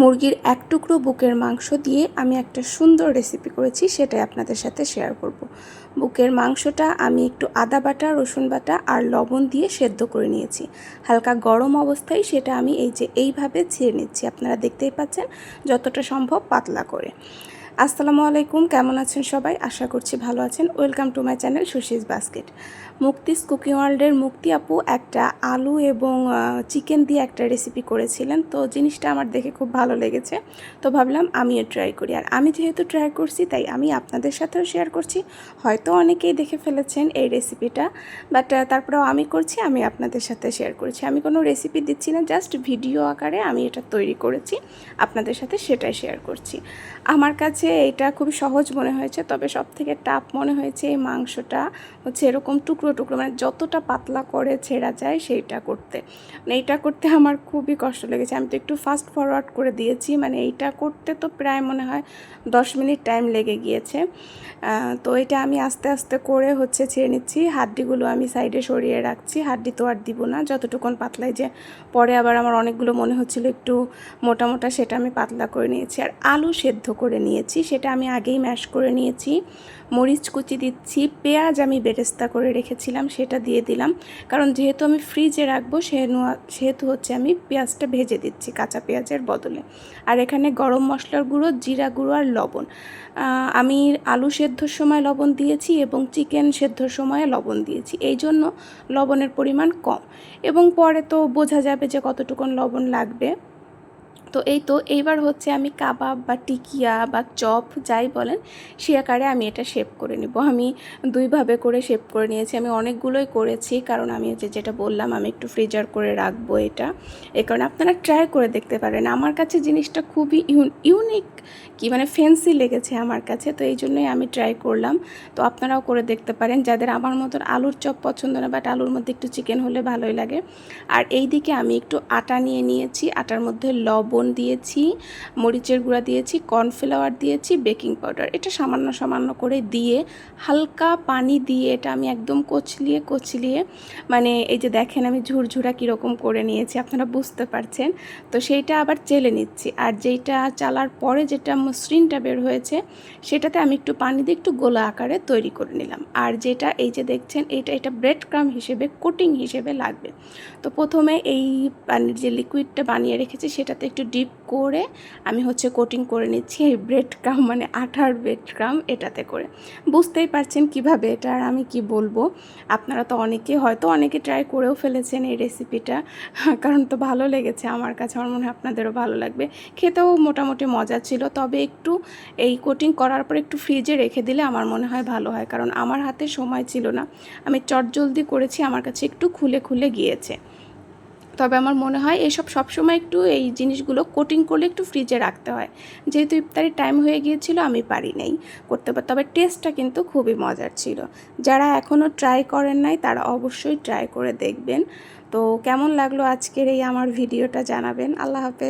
মুরগির এক টুকরো বুকের মাংস দিয়ে আমি একটা সুন্দর রেসিপি করেছি, সেটাই আপনাদের সাথে শেয়ার করব। বুকের মাংসটা আমি একটু আদা বাটা, রসুন বাটা আর লবণ দিয়ে সেদ্ধ করে নিয়েছি হালকা গরম অবস্থায় সেটা আমি এই যে এইভাবে ছিঁড়ে নিচ্ছি, আপনারা দেখতেই পাচ্ছেন যতটা সম্ভব পাতলা করে আসসালামু আলাইকুম, কেমন আছেন সবাই? আশা করছি ভালো আছেন। ওয়েলকাম টু মাই চ্যানেল সুশিস বাস্কেট মুক্তিস কুকিং ওয়ার্ল্ডের মুক্তি আপু একটা আলু এবং চিকেন দিয়ে একটা রেসিপি করেছিলেন। তো জিনিসটা আমার দেখে খুব ভালো লেগেছে। তো ভাবলাম আমিও ট্রাই করি। আর আমি যেহেতু ট্রাই করছি, তাই আমি আপনাদের সাথেও শেয়ার করছি। হয়তো অনেকেই দেখে ফেলেছেন এই রেসিপিটা বাট তারপরেও আমি করছি, আমি আপনাদের সাথে শেয়ার করছি। আমি কোনো রেসিপি দিচ্ছি না জাস্ট ভিডিও আকারে আমি এটা তৈরি করেছি। আপনাদের সাথে সেটাই শেয়ার করছি। আমার কাছে এটা খুবই সহজ মনে হয়েছে, তবে সব থেকে টাফ মনে হয়েছে এই মাংসটা হচ্ছে এরকম টুকরো টুকরো মানে যতটা পাতলা করে ছেঁড়া যায় সেইটা করতে। মানে এইটা করতে আমার খুবই কষ্ট লেগেছে। আমি তো একটু ফাস্ট ফরওয়ার্ড করে দিয়েছি মানে এইটা করতে তো প্রায় মনে হয় দশ মিনিট টাইম লেগে গিয়েছে। তো এটা আমি আস্তে আস্তে করে হচ্ছে ছেড়ে নিচ্ছি। হাড্ডিগুলো আমি সাইডে সরিয়ে রাখছি। হাড্ডি তো আর দিব না, যতটুকুন পাতলাই যে পরে আবার আমার অনেকগুলো মনে হচ্ছিল একটু মোটা মোটা সেটা আমি পাতলা করে নিয়েছি। আর আলু সেদ্ধ করে নিয়েছি। সেটা আমি আগেই ম্যাশ করে নিয়েছি। মরিচ কুচি দিচ্ছি, পেঁয়াজ আমি বেরেস্তা করে রেখেছিলাম, সেটা দিয়ে দিলাম। কারণ যেহেতু আমি ফ্রিজে রাখব সে সেহেতু হচ্ছে আমি পেঁয়াজটা ভেজে দিচ্ছি কাঁচা পেঁয়াজের বদলে। আর এখানে গরম মশলার গুঁড়ো, জিরা গুঁড়ো আর লবণ। আমি আলু সেদ্ধর সময় লবণ দিয়েছি এবং চিকেন সেদ্ধর সময় লবণ দিয়েছি। এই জন্য লবণের পরিমাণ কম। এবং পরে তো বোঝা যাবে যে কতটুকুন লবণ লাগবে। তো এই তো এইবার হচ্ছে আমি কাবাব বা টিকিয়া বা চপ যাই বলেন সে আকারে আমি এটা শেপ করে নেব। আমি দুইভাবে করে শেপ করে নিয়েছি। আমি অনেকগুলোই করেছি, কারণ আমি যে যেটা বললাম, আমি একটু ফ্রিজার করে রাখব এটা। এই কারণে আপনারা ট্রাই করে দেখতে পারেন। আমার কাছে জিনিসটা খুবই ইউনিক কি মানে ফ্যান্সি লেগেছে আমার কাছে, তো এই জন্যই আমি ট্রাই করলাম। তো আপনারাও করে দেখতে পারেন। যাদের আমার মতন আলুর চপ পছন্দ না বাট আলুর মধ্যে একটু চিকেন হলে ভালোই লাগে। আর এই দিকে আমি একটু আটা নিয়ে নিয়েছি। আটার মধ্যে লবণ লবণ দিয়েছি, মরিচের গুঁড়া দিয়েছি, কর্নফ্লাওয়ার দিয়েছি, বেকিং পাউডার। এটা সামান্য সামান্য করে দিয়ে হালকা পানি দিয়ে এটা আমি একদম কচলিয়ে কচলিয়ে মানে এই যে দেখেন আমি ঝুরঝুরা কীরকম করে নিয়েছি, আপনারা বুঝতে পারছেন। তো সেইটা আবার চেলে নিচ্ছি। আর যেইটা চালার পরে যেটা মসৃণটা বের হয়েছে, সেটাতে আমি একটু পানি দিয়ে একটু গোলা আকারে তৈরি করে নিলাম। আর যেটা এই যে দেখছেন, এটা এটা ব্রেড ক্রাম হিসেবে কোটিং হিসেবে লাগবে। তো প্রথমে এই পানির যে লিকুইডটা বানিয়ে রেখেছি, সেটাতে একটু ডিপ করে আমি হচ্ছে কোটিং করে নিচ্ছি এই ব্রেড ক্রাম মানে আঠার ব্রেড ক্রাম এটাতে করে। বুঝতেই পারছেন কীভাবে এটা আর আমি কি বলব? আপনারা তো অনেকে, হয়তো অনেকে ট্রাই করেও ফেলেছেন এই রেসিপিটা কারণ তো ভালো লেগেছে আমার কাছে, আমার মনে হয় আপনাদেরও ভালো লাগবে। খেতেও মোটামুটি মজা ছিল, তবে একটু এই কোটিং করার পর একটু ফ্রিজে রেখে দিলে আমার মনে হয় ভালো হয়, কারণ আমার হাতে সময় ছিল না। আমি চটজলদি করেছি, আমার কাছে একটু খুলে খুলে গিয়েছে। তবে আমার মনে হয় এসব সবসময় একটু এই জিনিসগুলো কোটিং করলে একটু ফ্রিজে রাখতে হয়। যেহেতু ইফতারির টাইম হয়ে গিয়েছিল, আমি পারি নাই করতে পারি তবে টেস্টটা কিন্তু খুবই মজার ছিল। যারা এখনও ট্রাই করেন নাই, তারা অবশ্যই ট্রাই করে দেখবেন। তো কেমন লাগল আজকের এই আমার ভিডিওটা জানাবেন। আল্লাহ হাফেজ।